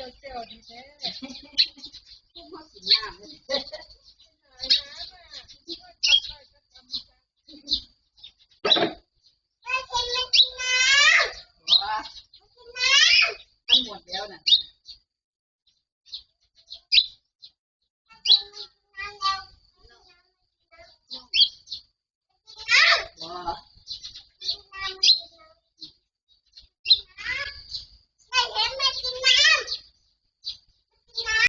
เจียวดีแท้พูดพอกินน้ำเลยน้ำอะที่ว่าทำอะไก็ทำจะไม่กินไม่กินน้ำไกินน้ำมันหมดแล้วนะ